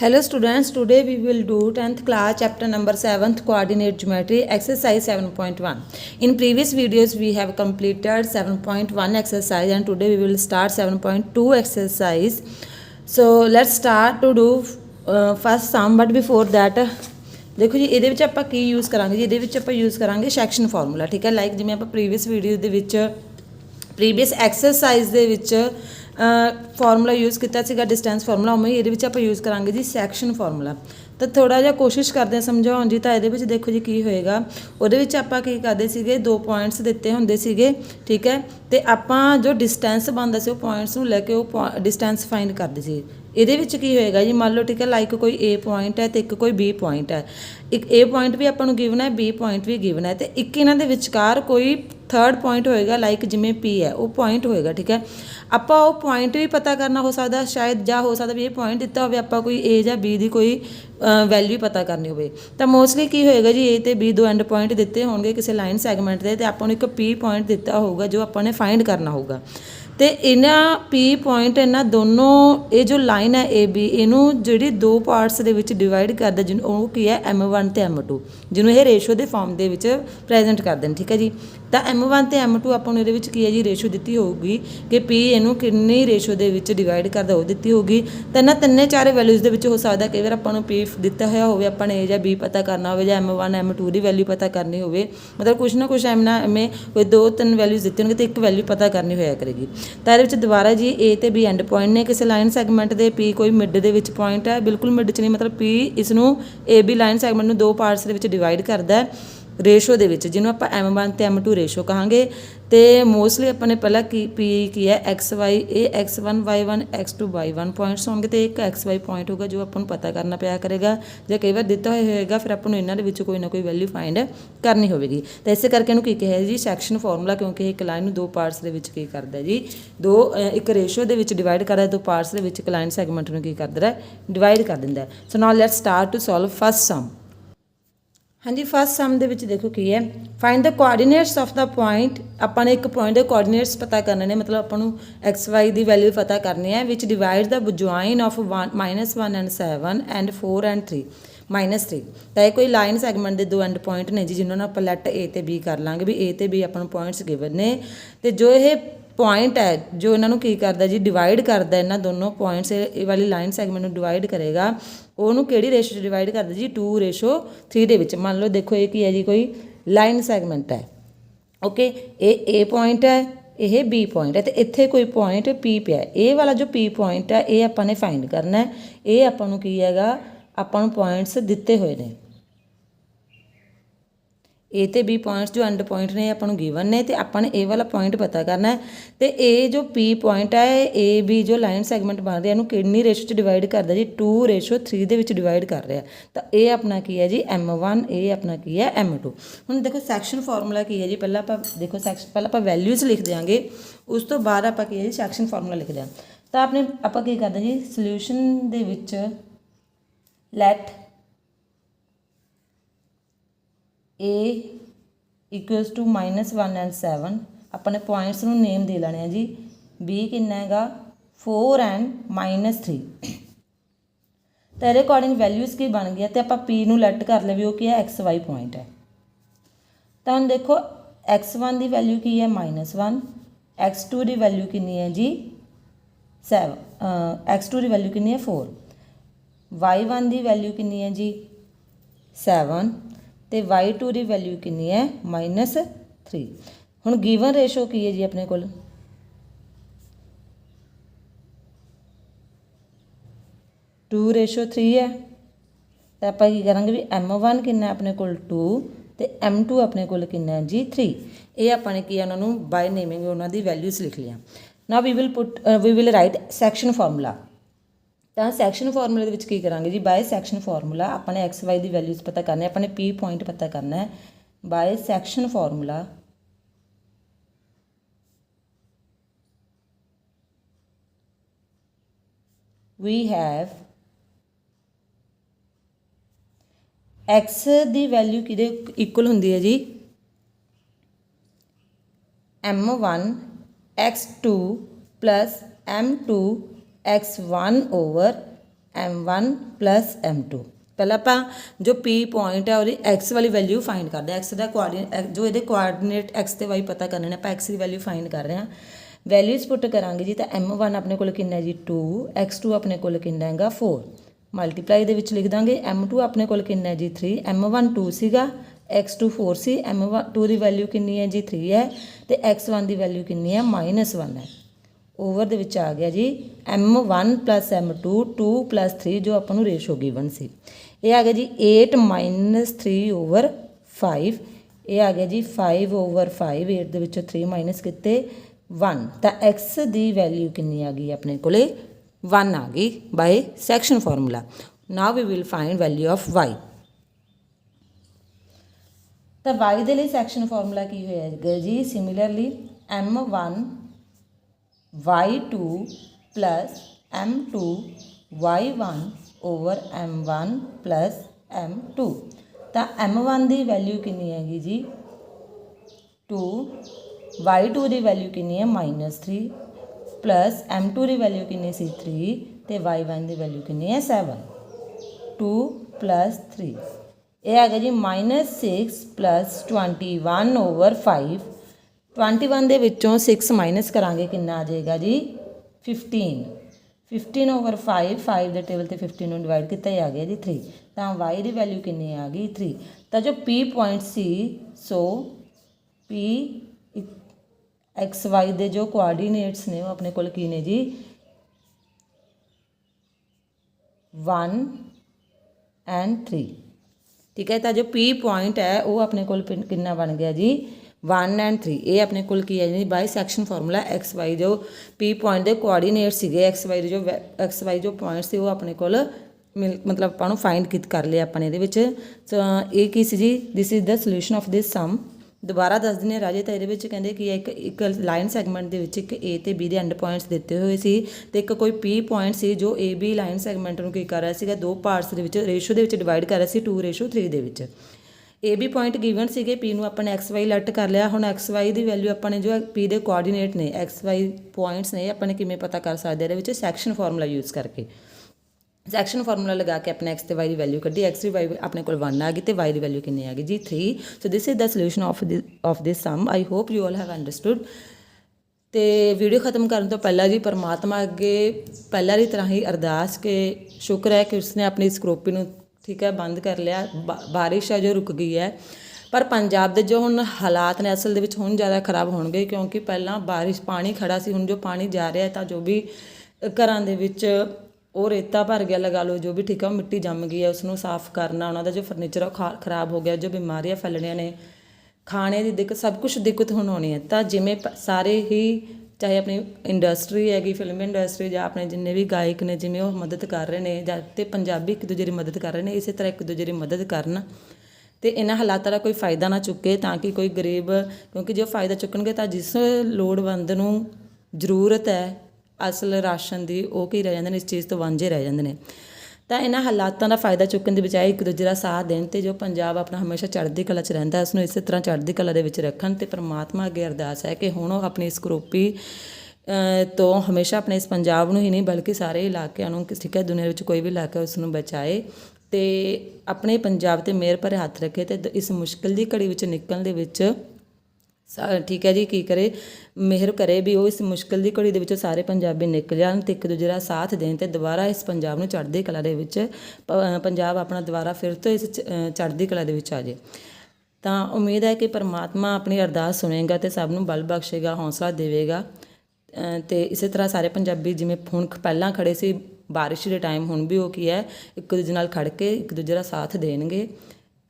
Hello students, today we will do 10th class chapter number 7th coordinate geometry exercise 7.1. In previous videos we have completed 7.1 exercise and today we will start 7.2 exercise. So let's start to do uh, first sum but before that ਦੇਖੋ ਜੀ ਇਹਦੇ ਵਿੱਚ ਆਪਾਂ ਕੀ use ਕਰਾਂਗੇ ਜੀ ਇਹਦੇ ਵਿੱਚ ਆਪਾਂ ਯੂਜ਼ ਕਰਾਂਗੇ ਸੈਕਸ਼ਨ ਫਾਰਮੂਲਾ ਠੀਕ ਹੈ ਲਾਈਕ ਜਿਵੇਂ ਆਪਾਂ ਪ੍ਰੀਵੀਅਸ ਵੀਡੀਓ ਦੇ ਵਿੱਚ ਪ੍ਰੀਵੀਅਸ ਐਕਸਰਸਾਈਜ਼ ਦੇ ਵਿੱਚ ਫਾਰਮੂਲਾ ਯੂਜ਼ ਕੀਤਾ ਸੀਗਾ ਡਿਸਟੈਂਸ ਫਾਰਮੂਲਾ ਉਵੇਂ ਹੀ ਇਹਦੇ ਵਿੱਚ ਆਪਾਂ ਯੂਜ਼ ਕਰਾਂਗੇ ਜੀ ਸੈਕਸ਼ਨ ਫਾਰਮੂਲਾ ਤਾਂ ਥੋੜਾ ਜਿਹਾ ਕੋਸ਼ਿਸ਼ ਕਰਦੇ ਹਾਂ ਸਮਝਾਉਣ ਦੀ, ਤਾਂ ਇਹਦੇ ਵਿੱਚ ਦੇਖੋ ਜੀ ਕੀ ਹੋਏਗਾ। ਉਹਦੇ ਵਿੱਚ ਆਪਾਂ ਕੀ ਕਰਦੇ ਸੀਗੇ, ਦੋ ਪੁਆਇੰਟਸ ਦਿੱਤੇ ਹੁੰਦੇ ਸੀਗੇ, ਠੀਕ ਹੈ? ਤੇ ਆਪਾਂ ਜੋ ਡਿਸਟੈਂਸ ਬਣਦਾ ਸੀ, ਉਹ ਪੁਆਇੰਟਸ ਨੂੰ ਲੈ ਕੇ ਉਹ ਡਿਸਟੈਂਸ ਫਾਈਂਡ ਕਰਦੇ ਸੀ। ਇਹਦੇ ਵਿੱਚ ਕੀ ਹੋਏਗਾ ਜੀ? ਮੰਨ ਲਓ ਠੀਕ ਹੈ ਲਾਈਕ ਕੋਈ A ਪੁਆਇੰਟ ਹੈ ਤੇ ਇੱਕ ਕੋਈ B ਪੁਆਇੰਟ ਹੈ। ਇੱਕ A ਪੁਆਇੰਟ ਵੀ ਆਪਾਂ ਨੂੰ ਗਿਵਨ ਹੈ, B ਪੁਆਇੰਟ ਵੀ ਗਿਵਨ ਹੈ। ਤੇ ਇੱਕ ਇਹਨਾਂ ਦੇ ਵਿਚਕਾਰ ਕੋਈ ਥਰਡ ਪੁਆਇੰਟ ਹੋਏਗਾ ਲਾਈਕ ਜਿਵੇਂ ਪੀ ਹੈ, ਉਹ ਪੁਆਇੰਟ ਹੋਏਗਾ, ਠੀਕ ਹੈ? ਆਪਾਂ ਉਹ ਪੁਆਇੰਟ ਵੀ ਪਤਾ ਕਰਨਾ ਹੋ ਸਕਦਾ, ਸ਼ਾਇਦ ਜਾਂ ਹੋ ਸਕਦਾ ਵੀ ਇਹ ਪੁਆਇੰਟ ਦਿੱਤਾ ਹੋਵੇ, ਆਪਾਂ ਕੋਈ ਏ ਜਾਂ ਬੀ ਦੀ ਕੋਈ ਵੈਲਿਊ ਪਤਾ ਕਰਨੀ ਹੋਵੇ। ਤਾਂ ਮੋਸਟਲੀ ਕੀ ਹੋਏਗਾ ਜੀ ਏ ਤੇ ਬੀ ਦੋ ਐਂਡ ਪੁਆਇੰਟ ਦਿੱਤੇ ਹੋਣਗੇ ਕਿਸੇ ਲਾਈਨ ਸੈਗਮੈਂਟ ਦੇ ਤੇ ਆਪਾਂ ਨੂੰ ਇੱਕ ਪੀ ਪੁਆਇੰਟ ਦਿੱਤਾ ਹੋਊਗਾ, ਜੋ ਆਪਾਂ ਨੇ ਫਾਈਂਡ ਕਰਨਾ ਹੋਊਗਾ। ਤੇ ਇਹਨਾਂ ਪੀ ਪੁਆਇੰਟ ਇਹਨਾਂ ਦੋਨੋਂ, ਇਹ ਜੋ ਲਾਈਨ ਹੈ ਏ ਬੀ ਇਹਨੂੰ ਜਿਹੜੀ ਦੋ ਪਾਰਟਸ ਦੇ ਵਿੱਚ ਡਿਵਾਈਡ ਕਰਦਾ ਜਿਹਨੂੰ ਉਹ ਕੀ ਹੈ M1 ਤੇ M2 ਜਿਹਨੂੰ ਇਹ ਰੇਸ਼ੋ ਦੇ ਫਾਰਮ ਦੇ ਵਿੱਚ ਪ੍ਰੈਜ਼ੈਂਟ ਕਰਦੇ ਨੇ ਠੀਕ ਹੈ ਜੀ? ਤਾਂ M1 ਤੇ M2 ਆਪਾਂ ਨੂੰ ਇਹਦੇ ਵਿੱਚ ਕੀ ਹੈ ਜੀ ਰੇਸ਼ੋ ਦਿੱਤੀ ਹੋਊਗੀ ਕਿ P ਇਹਨੂੰ ਕਿੰਨੀ ਰੇਸ਼ੋ ਦੇ ਵਿੱਚ ਡਿਵਾਈਡ ਕਰਦਾ, ਉਹ ਦਿੱਤੀ ਹੋਊਗੀ। ਤਾਂ ਇਹਨਾਂ ਤਿੰਨੇ ਚਾਰੇ ਵੈਲਿਊਜ਼ ਦੇ ਵਿੱਚ ਹੋ ਸਕਦਾ, ਕਈ ਵਾਰ ਆਪਾਂ ਨੂੰ P ਦਿੱਤਾ ਹੋਇਆ ਹੋਵੇ, ਆਪਾਂ ਨੇ A ਜਾਂ B ਪਤਾ ਕਰਨਾ ਹੋਵੇ, ਜਾਂ M1 M2 ਦੀ ਵੈਲਿਊ ਪਤਾ ਕਰਨੀ ਹੋਵੇ। ਮਤਲਬ ਕੁਝ ਨਾ ਕੁਝ ਐਮ ਨਾ ਐਵੇਂ ਕੋਈ ਦੋ ਤਿੰਨ ਵੈਲਿਊਜ਼ ਦਿੱਤੀ ਹੋਣਗੇ ਤੇ ਇੱਕ ਵੈਲਿਊ ਪਤਾ ਕਰਨੀ ਹੋਇਆ ਕਰੇਗੀ। ਤਾਂ ਇਹਦੇ ਵਿੱਚ ਦੁਬਾਰਾ ਜੀ A ਤੇ B ਐਂਡ ਪੁਆਇੰਟ ਨੇ। ਕਿਸੇ ਲਾਈਨ ਸੈਗਮੈਂਟ ਦੇ P ਕੋਈ ਮਿਡ ਦੇ ਵਿੱਚ ਪੁਆਇੰਟ ਹੈ। ਬਿਲਕੁਲ ਮਿਡ 'ਚ ਨਹੀਂ, ਮਤਲਬ P ਇਸ ਨੂੰ AB ਲਾਈਨ ਸੈਗਮੈਂਟ ਨੂੰ ਦੋ ਪਾਰਟਸ ਦੇ ਵਿੱਚ ਡਿਵਾਈਡ ਕਰਦਾ ਹੈ। ਰੇਸ਼ੋ ਦੇ ਵਿੱਚ, ਜਿਹਨੂੰ ਆਪਾਂ m1 ਤੇ m2 ਰੇਸ਼ੋ ਕਹਾਂਗੇ। ਤੇ ਮੋਸਟਲੀ ਆਪਾਂ ਨੇ ਪਹਿਲਾਂ ਕੀ ਪੀ ਕੀ ਹੈ? Xy ਇਹ x1 y1 x2 y1 points ਹੋਣਗੇ ਤੇ ਇੱਕ xy ਪੁਆਇੰਟ ਹੋਗਾ ਜੋ ਆਪਾਂ ਨੂੰ ਪਤਾ ਕਰਨਾ ਪਿਆ ਕਰੇਗਾ ਜਾਂ ਕਈ ਵਾਰ ਦਿੱਤਾ ਹੋਇਆ ਹੋਏਗਾ, ਫਿਰ ਆਪਾਂ ਨੂੰ ਇਹਨਾਂ ਦੇ ਵਿੱਚ ਕੋਈ ਨਾ ਕੋਈ ਵੈਲਿਊ ਫਾਈਂਡ ਕਰਨੀ ਹੋਵੇਗੀ। ਤਾਂ ਇਸੇ ਕਰਕੇ ਇਹਨੂੰ ਕੀ ਕਿਹਾ ਜੀ? ਸੈਕਸ਼ਨ ਫਾਰਮੂਲਾ ਕਿਉਂਕਿ ਇਹ ਇੱਕ ਲਾਈਨ ਨੂੰ ਦੋ ਪਾਰਟਸ ਦੇ ਵਿੱਚ ਕੀ ਕਰਦਾ ਜੀ? ਦੋ ਇੱਕ ਰੇਸ਼ੋ ਦੇ ਵਿੱਚ ਡਿਵਾਈਡ ਕਰਦਾ ਦੋ ਪਾਰਟਸ ਦੇ ਵਿੱਚ ਇੱਕ ਲਾਈਨ ਸੈਗਮੈਂਟ ਨੂੰ ਕੀ ਕਰਦਾ ਹੈ? ਡਿਵਾਈਡ ਕਰ ਦਿੰਦਾ so now let's start to solve first sum ਹਾਂਜੀ ਫਸਟ ਸਮ ਦੇ ਵਿੱਚ ਦੇਖੋ ਕੀ ਹੈ। Find the coordinates of the point ਆਪਾਂ ਨੇ ਇੱਕ ਪੁਆਇੰਟ ਦੇ ਕੋਆਰਡੀਨੇਟਸ ਪਤਾ ਕਰਨੇ ਨੇ, ਮਤਲਬ ਆਪਾਂ ਨੂੰ ਐਕਸ ਵਾਈ ਦੀ ਵੈਲਿਊ ਪਤਾ ਕਰਨੀ ਹੈ, which ਡਿਵਾਈਡ ਦਾ join of 1 minus 1 and 7 and 4 and 3 minus 3 ਤਾਂ ਇਹ ਕੋਈ ਲਾਈਨ ਸੈਗਮੈਂਟ ਦੇ ਦੋ ਐਂਡ ਪੁਆਇੰਟ ਨੇ ਜੀ, ਜਿਨ੍ਹਾਂ ਨੂੰ ਆਪਾਂ ਲੈਟ A ਤੇ B ਕਰ ਲਾਂਗੇ, ਵੀ A ਤੇ B ਆਪਾਂ ਨੂੰ ਪੁਆਇੰਟਸ ਗਿਵਨ ਨੇ। ਤੇ ਜੋ ਇਹ ਪੁਆਇੰਟ ਹੈ, ਜੋ ਇਹਨਾਂ ਨੂੰ ਕੀ ਕਰਦਾ, ਜੀ ਡਿਵਾਈਡ ਕਰਦਾ ਇਹਨਾਂ ਦੋਨੋਂ ਪੁਆਇੰਟਸ ਇਹ ਵਾਲੀ ਲਾਈਨ ਸੈਗਮੈਂਟ ਨੂੰ ਡਿਵਾਈਡ ਕਰੇਗਾ। ਉਹਨੂੰ ਕਿਹੜੀ ਰੇਸ਼ੋ 'ਚ ਡਿਵਾਈਡ ਕਰਦਾ, ਜੀ 2 ਰੇਸ਼ੋ 3 ਦੇ ਵਿੱਚ। ਮੰਨ ਲਓ, ਦੇਖੋ ਇਹ ਕੀ ਹੈ ਜੀ, ਕੋਈ ਲਾਈਨ ਸੈਗਮੈਂਟ ਹੈ। ਓਕੇ ਇਹ A ਪੁਆਇੰਟ ਹੈ, ਇਹ B ਪੁਆਇੰਟ ਹੈ, ਤੇ ਇੱਥੇ ਕੋਈ ਪੁਆਇੰਟ P ਪਿਆ ਇਹ ਵਾਲਾ ਜੋ P ਪੁਆਇੰਟ ਹੈ, ਇਹ ਆਪਾਂ ਨੇ ਫਾਈਂਡ ਕਰਨਾ ਹੈ। ਇਹ ਆਪਾਂ ਨੂੰ ਕੀ ਹੈਗਾ, ਆਪਾਂ ਨੂੰ ਪੁਆਇੰਟਸ ਦਿੱਤੇ ਹੋਏ ਨੇ। A ਤੇ ਬੀ ਪੁਆਇੰਟਸ ਜੋ ਐਂਡ ਪੁਆਇੰਟ ਨੇ, ਇਹ ਆਪਾਂ ਨੂੰ ਗਿਵਨ ਨੇ ਤੇ ਆਪਾਂ ਨੇ ਇਹ ਵਾਲਾ ਪੁਆਇੰਟ ਪਤਾ ਕਰਨਾ ਹੈ। ਤੇ ਇਹ ਜੋ ਪੀ ਪੁਆਇੰਟ ਹੈ A ਬੀ ਜੋ ਲਾਈਨ ਸੈਗਮੈਂਟ ਬਣ ਰਿਹਾ, ਇਹਨੂੰ ਕਿੰਨੀ ਰੇਸ਼ੋ ਚ ਡਿਵਾਈਡ ਕਰਦਾ ਜੀ? 2 ਰੇਸ਼ੋ 3 ਦੇ ਵਿੱਚ ਡਿਵਾਈਡ ਕਰ ਰਿਹਾ। ਤਾਂ ਇਹ ਆਪਣਾ ਕੀ ਹੈ ਜੀ? M1 ਇਹ ਆਪਣਾ ਕੀ ਹੈ? M2 ਹੁਣ ਦੇਖੋ ਸੈਕਸ਼ਨ ਫਾਰਮੂਲਾ ਕੀ ਹੈ ਜੀ? ਪਹਿਲਾਂ ਆਪਾਂ ਦੇਖੋ ਸੈਕਸ਼ਨ ਪਹਿਲਾਂ ਆਪਾਂ ਵੈਲਿਊਜ਼ ਲਿਖ ਦਿਆਂਗੇ। ਉਸ ਤੋਂ ਬਾਅਦ ਆਪਾਂ ਕੀ ਹੈ ਜੀ? ਸੈਕਸ਼ਨ ਫਾਰਮੂਲਾ ਲਿਖਦੇ ਹਾਂ ਤਾਂ ਆਪਣੇ ਆਪਾਂ ਕੀ ਕਰਦੇ ਜੀ? ਸੋਲੂਸ਼ਨ ਦੇ ਵਿੱਚ let a equals to minus 1 and 7 ਆਪਾਂ ਨੇ ਪੁਆਇੰਟਸ ਨੂੰ ਨੇਮ ਦੇ ਲੈਣੇ ਆ ਜੀ। B ਕਿੰਨਾ ਹੈਗਾ? 4 ਐਂਡ minus 3 ਤਾਂ ਇਹਦੇ ਅਕੋਰਡਿੰਗ ਵੈਲਿਊਜ਼ ਕੀ ਬਣ ਗਿਆ ਤੇ ਆਪਾਂ p ਨੂੰ ਲੈਟ ਕਰ ਲਿਆ ਵੀ ਉਹ ਕੀ ਹੈ? Xy ਪੁਆਇੰਟ ਹੈ। ਤਾਂ ਹੁਣ ਦੇਖੋ x1 ਦੀ ਵੈਲਿਊ ਕੀ ਹੈ? -1 x2 ਦੀ ਵੈਲਿਊ ਕਿੰਨੀ ਹੈ ਜੀ? 7 x2 ਦੀ ਵੈਲਿਊ ਕਿੰਨੀ ਹੈ? 4 y1 ਦੀ ਵੈਲਿਊ ਕਿੰਨੀ ਹੈ ਜੀ? 7 ਤੇ y2 ਦੀ ਵੈਲਿਊ ਕਿੰਨੀ ਹੈ? -3 ਹੁਣ ਗਿਵਨ ਰੇਸ਼ੋ ਕੀ ਹੈ ਜੀ ਆਪਣੇ ਕੋਲ? ਟੂ ਰੇਸ਼ੋ 3 ਹੈ। ਤਾਂ ਆਪਾਂ ਕੀ ਕਰਾਂਗੇ ਵੀ m1 ਕਿੰਨਾ ਆਪਣੇ ਕੋਲ? 2 ਤੇ m2 ਆਪਣੇ ਕੋਲ ਕਿੰਨਾ ਹੈ ਜੀ? 3 ਇਹ ਆਪਾਂ ਨੇ ਕੀ ਹੈ, ਉਹਨਾਂ ਨੂੰ ਬਾਈ ਨੇਮਿੰਗ ਉਹਨਾਂ ਦੀ ਵੈਲਿਊਜ਼ ਲਿਖ ਲਿਆ ਨਾ we will put we will write section formula ਤਾਂ ਸੈਕਸ਼ਨ ਫਾਰਮੂਲੇ ਦੇ ਵਿੱਚ ਕੀ ਕਰਾਂਗੇ ਜੀ? ਬਾਏ ਸੈਕਸ਼ਨ ਫਾਰਮੂਲਾ ਆਪਾਂ ਨੇ x, y ਦੀ ਵੈਲਿਊਜ਼ ਪਤਾ ਕਰਨੇ, ਆਪਾਂ ਨੇ p ਪੁਆਇੰਟ ਪਤਾ ਕਰਨਾ ਹੈ। By section formula we have x ਦੀ ਵੈਲਿਊ ਕਿਹਦੇ ਇਕੁਅਲ ਹੁੰਦੀ ਹੈ ਜੀ? M1 x2 plus m2 x1 over m1 plus m2 ਪਹਿਲਾਂ ਆਪਾਂ ਜੋ p ਪੁਆਇੰਟ ਹੈ ਉਹਦੀ x ਵਾਲੀ ਵੈਲਿਊ ਫਾਈਂਡ ਕਰਦੇ ਹਾਂ। x ਦਾ ਕੋਆਰਡੀਨੇਟ ਜੋ ਇਹਦੇ ਕੋਆਰਡੀਨੇਟ x ਤੇ y ਪਤਾ ਕਰਨੇ ਨੇ, ਆਪਾਂ x ਦੀ ਵੈਲਿਊ ਫਾਈਂਡ ਕਰ ਰਹੇ ਹਾਂ। ਵੈਲਿਊਜ਼ ਪੁੱਟ ਕਰਾਂਗੇ ਜੀ ਤਾਂ m1 ਆਪਣੇ ਕੋਲ ਕਿੰਨਾ ਹੈ ਜੀ? 2 x2 ਆਪਣੇ ਕੋਲ ਕਿੰਨਾ ਹੈਗਾ? 4 ਮਲਟੀਪਲਾਈ ਦੇ ਵਿੱਚ ਲਿਖ ਦਾਂਗੇ m2 ਆਪਣੇ ਕੋਲ ਕਿੰਨਾ ਹੈ ਜੀ? 3 m1 2 ਸੀਗਾ x2 4 ਸੀ m1 2 ਦੀ ਵੈਲਿਊ ਕਿੰਨੀ ਹੈ ਜੀ? 3 ਹੈ। ਤੇ x1 ਦੀ ਵੈਲਿਊ ਕਿੰਨੀ ਹੈ? -1 ਹੈ। ਓਵਰ ਦੇ ਵਿੱਚ ਆ ਗਿਆ ਜੀ। M1 m2 2 3 ਜੋ ਆਪਾਂ ਨੂੰ ਰੇਸ਼ੋ ਗਿਵਨ ਸੀ। ਇਹ ਆ ਗਿਆ ਜੀ 8 3 ਓਵਰ 5 ਇਹ ਆ ਗਿਆ ਜੀ 5 ਓਵਰ 5 8 ਦੇ ਵਿੱਚੋਂ 3 ਮਾਈਨਸ ਕੀਤੇ 1 ਤਾਂ x ਦੀ ਵੈਲਿਊ ਕਿੰਨੀ ਆ ਗਈ ਆਪਣੇ ਕੋਲੇ? 1 ਆ ਗਈ by section formula now we will find value of y ਤਾਂ y ਦੇ ਲਈ ਸੈਕਸ਼ਨ ਫਾਰਮੂਲਾ ਕੀ ਹੋਏਗਾ ਜੀ? Similarly m1 y2 plus m2 y1 over m1 plus m2 ਤਾਂ m1 ਦੀ ਵੈਲਿਊ ਕਿੰਨੀ ਹੈਗੀ ਜੀ 2 y2 ਦੀ ਵੈਲਿਊ ਕਿੰਨੀ ਹੈ -3 ਪਲੱਸ m2 ਦੀ ਵੈਲਿਊ ਕਿੰਨੀ ਸੀ 3 ਤੇ y1 ਦੀ ਵੈਲਿਊ ਕਿੰਨੀ ਹੈ 7 2 ਪਲੱਸ 3 ਇਹ ਆ ਗਿਆ ਜੀ -6 ਪਲੱਸ 21 ਓਵਰ 5 21 ਦੇ ਵਿੱਚੋਂ 6 ਮਾਈਨਸ ਕਰਾਂਗੇ ਕਿੰਨਾ ਆ ਜਾਏਗਾ ਜੀ? 15 15 ਓਵਰ 5 5 ਦੇ ਟੇਬਲ ਤੇ 15 ਨੂੰ ਡਿਵਾਈਡ ਕੀਤਾ ਆ ਗਿਆ ਜੀ 3 ਤਾਂ y ਦੀ ਵੈਲਿਊ ਕਿੰਨੀ ਆ ਗਈ? 3 ਤਾਂ ਜੋ p ਪੁਆਇੰਟ ਸੀ ਸੋ p ਐਕਸ ਵਾਈ ਦੇ ਜੋ ਕੋਆਰਡੀਨੇਟਸ ਨੇ ਉਹ ਆਪਣੇ ਕੋਲ ਕੀ ਨੇ ਜੀ? 1 ਐਂਡ 3 ਠੀਕ ਹੈ? ਤਾਂ ਜੋ p ਪੁਆਇੰਟ ਹੈ, ਉਹ ਆਪਣੇ ਕੋਲ ਪਿੰ- ਕਿੰਨਾ ਬਣ ਗਿਆ ਜੀ? 1 ਐਂਡ 3 ਇਹ ਆਪਣੇ ਕੋਲ ਕੀ ਹੈ ਜੀ? ਬਾਈ ਸੈਕਸ਼ਨ ਫਾਰਮੂਲਾ x, y ਜੋ p ਪੁਆਇੰਟ ਦੇ ਕੋਆਰਡੀਨੇਟ ਸੀਗੇ, x, y ਦੇ ਜੋ ਵੈ- x, y ਜੋ ਪੁਆਇੰਟ ਸੀ, ਉਹ ਆਪਣੇ ਕੋਲ ਮਿਲ- ਮਤਲਬ ਆਪਾਂ ਨੂੰ ਫਾਈਂਡ ਕਿਤ ਕਰ ਲਿਆ ਆਪਾਂ ਨੇ ਇਹਦੇ ਵਿੱਚ। ਤਾਂ ਇਹ ਕੀ ਸੀ ਜੀ? This is the solution of this sum ਦੁਬਾਰਾ ਦੱਸ ਦਿੰਦੇ ਹਾਂ ਰਾਜੇ, ਤਾਂ ਇਹਦੇ ਵਿੱਚ ਕਹਿੰਦੇ ਕਿ ਇੱਕ ਇੱਕ ਲਾਈਨ ਸੈਗਮੈਂਟ ਦੇ ਵਿੱਚ ਇੱਕ A ਤੇ B ਦੇ ਐਂਡ ਪੁਆਇੰਟਸ ਦਿੱਤੇ ਹੋਏ ਸੀ ਤੇ ਇੱਕ ਕੋਈ P ਪੁਆਇੰਟ ਸੀ ਜੋ AB ਲਾਈਨ ਸੈਗਮੈਂਟ ਨੂੰ ਕੀ ਕਰ ਰਿਹਾ ਸੀਗਾ, ਦੋ ਪਾਰਟਸ ਦੇ ਵਿੱਚ ਰੇਸ਼ੋ ਦੇ ਵਿੱਚ ਡਿਵਾਈਡ ਕਰ ਰਿਹਾ ਸੀ 2:3 ਦੇ ਵਿੱਚ। ਇਹ ਵੀ ਪੁਆਇੰਟ ਗਿਵਨ ਸੀਗੇ P ਨੂੰ ਆਪਾਂ ਨੇ XY ਲੈਟ ਕਰ ਲਿਆ। ਹੁਣ XY ਦੀ ਵੈਲਿਊ ਆਪਾਂ ਨੇ ਜੋ P ਦੇ ਕੋਆਰਡੀਨੇਟ ਨੇ XY ਪੁਆਇੰਟਸ ਨੇ ਆਪਾਂ ਨੇ ਕਿਵੇਂ ਪਤਾ ਕਰ ਸਕਦੇ ਇਹਦੇ ਵਿੱਚ ਸੈਕਸ਼ਨ ਫਾਰਮੂਲਾ ਯੂਜ਼ ਕਰਕੇ। ਸੈਕਸ਼ਨ ਫਾਰਮੂਲਾ ਲਗਾ ਕੇ ਆਪਣੇ x ਤੇ y ਦੀ ਵੈਲਿਊ ਕੱਢੀ। X ਦੀ y ਆਪਣੇ ਕੋਲ 1 ਆ ਗਈ ਤੇ y ਦੀ ਵੈਲਿਊ ਕਿੰਨੀ ਆ ਗਈ ਜੀ? 3 so this is the solution of this of this sum I hope you all have understood ਤੇ ਵੀਡੀਓ ਖਤਮ ਕਰਨ ਤੋਂ ਪਹਿਲਾਂ ਜੀ, ਪਰਮਾਤਮਾ ਅੱਗੇ ਪਹਿਲਾਂ ਦੀ ਤਰ੍ਹਾਂ ਹੀ ਅਰਦਾਸ ਕਿ ਸ਼ੁਕਰ ਹੈ ਕਿ ਉਸਨੇ ਆਪਣੀ ਇਸ ਕਰੋਪੀ ਨੂੰ ਠੀਕ ਹੈ, ਬੰਦ ਕਰ ਲਿਆ। ਬਾ- ਬਾਰਿਸ਼ ਹੈ ਜੋ ਰੁਕ ਗਈ ਹੈ। ਪਰ ਪੰਜਾਬ ਦੇ ਜੋ ਹੁਣ ਹਾਲਾਤ ਨੇ, ਅਸਲ ਦੇ ਵਿੱਚ ਹੁਣ ਜ਼ਿਆਦਾ ਖਰਾਬ ਹੋਣਗੇ ਕਿਉਂਕਿ ਪਹਿਲਾਂ ਬਾਰਿਸ਼, ਪਾਣੀ ਖੜਾ ਸੀ, ਹੁਣ ਜੋ ਪਾਣੀ ਜਾ ਰਿਹਾ ਹੈ ਤਾਂ ਜੋ ਵੀ ਘਰਾਂ ਦੇ ਵਿੱਚ ਉਹ ਰੇਤਾ ਭਰ ਗਿਆ, ਲਗਾ ਲਓ, ਜੋ ਵੀ ਠੀਕ ਹੈ, ਉਹ ਮਿੱਟੀ ਜੰਮ ਗਈ ਹੈ। ਉਸ ਨੂੰ ਸਾਫ਼ ਕਰਨਾ, ਉਹਨਾਂ ਦਾ ਜੋ ਫਰਨੀਚਰ ਉਹ ਖਾ- ਖਰਾਬ ਹੋ ਗਿਆ, ਜੋ ਬਿਮਾਰੀਆਂ ਫੈਲਣੀਆਂ ਨੇ। ਖਾਣੇ ਦੀ ਦਿੱਕਤ ਸਭ ਕੁਝ ਦਿੱਕਤ ਹੁਣ ਹੋਣੀ ਹੈ। ਤਾਂ ਜਿਵੇਂ ਪ- ਸਾਰੇ ਹੀ ਚਾਹੇ ਆਪਣੀ ਇੰਡਸਟਰੀ ਹੈਗੀ ਫਿਲਮ ਇੰਡਸਟਰੀ ਜਾਂ ਆਪਣੇ ਜਿੰਨੇ ਵੀ ਗਾਇਕ ਨੇ, ਜਿਵੇਂ ਉਹ ਮਦਦ ਕਰ ਰਹੇ ਨੇ ਜਾਂ ਤੇ ਪੰਜਾਬੀ ਇੱਕ ਦੂਜੇ ਦੀ ਮਦਦ ਕਰ ਰਹੇ ਨੇ, ਇਸੇ ਤਰ੍ਹਾਂ ਇੱਕ ਦੂਜੇ ਦੀ ਮਦਦ ਕਰਨ। ਤੇ ਇਹਨਾਂ ਹਾਲਾਤਾਂ ਦਾ ਕੋਈ ਫਾਇਦਾ ਨਾ ਚੁੱਕੇ ਤਾਂ ਕਿ ਕੋਈ ਗਰੀਬ, ਕਿਉਂਕਿ ਜੇ ਉਹ ਫਾਇਦਾ ਚੁੱਕਣਗੇ ਤਾਂ ਜਿਸ ਲੋੜਵੰਦ ਨੂੰ ਜ਼ਰੂਰਤ ਹੈ, ਅਸਲ ਰਾਸ਼ਨ ਦੀ, ਉਹ ਕੀ ਰਹਿ ਜਾਂਦੇ ਨੇ, ਇਸ ਚੀਜ਼ ਤੋਂ ਵਾਂਝੇ ਰਹਿ ਜਾਂਦੇ ਨੇ। ਤਾਂ ਇਹਨਾਂ ਹਾਲਾਤਾਂ ਦਾ ਫਾਇਦਾ ਚੁੱਕਣ ਦੀ ਬਜਾਏ ਇੱਕ ਦੂਜੇ ਦਾ ਸਾਥ ਦੇਣ ਤੇ ਜੋ ਪੰਜਾਬ ਆਪਣਾ ਹਮੇਸ਼ਾ ਚੜ੍ਹਦੀ ਕਲਾ 'ਚ ਰਹਿੰਦਾ ਉਸ ਨੂੰ ਇਸੇ ਤਰ੍ਹਾਂ ਚੜ੍ਹਦੀ ਕਲਾ ਦੇ ਵਿੱਚ ਰੱਖਣ ਤੇ ਪ੍ਰਮਾਤਮਾ ਅੱਗੇ ਅਰਦਾਸ ਹੈ ਕਿ ਹੁਣ ਉਹ ਆਪਣੀ ਇਸ ਕਰੋਪੀ ਤੋਂ ਹਮੇਸ਼ਾ ਆਪਣੇ ਇਸ ਪੰਜਾਬ ਨੂੰ ਹੀ ਨਹੀਂ ਬਲਕਿ ਸਾਰੇ ਇਲਾਕਿਆਂ ਨੂੰ, ਠੀਕ ਹੈ, ਦੁਨੀਆ ਵਿੱਚ ਕੋਈ ਵੀ ਇਲਾਕਾ ਉਸ ਨੂੰ ਬਚਾਏ ਤੇ ਆਪਣੇ ਪੰਜਾਬ ਤੇ ਮਿਹਰ ਭਰੇ ਹੱਥ ਰੱਖੇ ਤੇ ਦ- ਇਸ ਮੁਸ਼ਕਲ ਦੀ ਘੜੀ ਵਿੱਚ ਨਿਕਲਣ ਦੇ ਵਿੱਚ ਠੀਕ ਹੈ ਜੀ ਕੀ ਕਰੇ? ਮਿਹਰ ਕਰੇ ਵੀ ਉਹ ਇਸ ਮੁਸ਼ਕਿਲ ਦੀ ਘੜੀ ਦੇ ਵਿੱਚੋਂ ਸਾਰੇ ਪੰਜਾਬੀ ਨਿਕਲ ਜਾਣ ਤੇ ਇੱਕ ਦੂਜੇ ਦਾ ਸਾਥ ਦੇਣ ਤੇ ਦੁਬਾਰਾ ਇਸ ਪੰਜਾਬ ਨੂੰ ਚੜ੍ਹਦੀ ਕਲਾ ਦੇ ਵਿੱਚ ਪ- ਪੰਜਾਬ ਆਪਣਾ ਦੁਬਾਰਾ ਫਿਰ ਤੋਂ ਇਸ ਚੜ੍ਹਦੀ ਕਲਾ ਦੇ ਵਿੱਚ ਆ ਜਾਏ। ਤਾਂ ਉਮੀਦ ਹੈ ਕਿ ਪਰਮਾਤਮਾ ਆਪਣੀ ਅਰਦਾਸ ਸੁਣੇਗਾ ਤੇ ਸਭ ਨੂੰ ਬਲ ਬਖਸ਼ੇਗਾ ਹੌਸਲਾ ਦੇਵੇਗਾ। ਅ, ਤੇ ਇਸੇ ਤਰ੍ਹਾਂ ਸਾਰੇ ਪੰਜਾਬੀ ਜਿਵੇਂ ਹੁਣ ਪਹਿਲਾਂ ਖੜੇ ਸੀ ਬਾਰਿਸ਼ ਦੇ ਟਾਈਮ ਹੁਣ ਵੀ ਉਹ ਕੀ ਹੈ ਇੱਕ ਦੂਜੇ ਨਾਲ ਖੜ ਕੇ ਇੱਕ ਦੂਜੇ ਦਾ ਸਾਥ ਦੇਣਗੇ।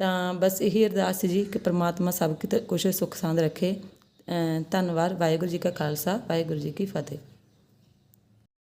ਤਾਂ ਬਸ ਇਹੀ ਅਰਦਾਸ ਜੀ ਕਿ ਪ੍ਰਮਾਤਮਾ ਸਭ ਕਿਤੇ ਕੁਛ ਸੁੱਖ ਸਾਂਦ ਰੱਖੇ ਧੰਨਵਾਦ, ਵਾਹਿਗੁਰੂ ਜੀ ਕਾ ਖਾਲਸਾ, ਵਾਹਿਗੁਰੂ ਜੀ ਕੀ ਫਤਿਹ।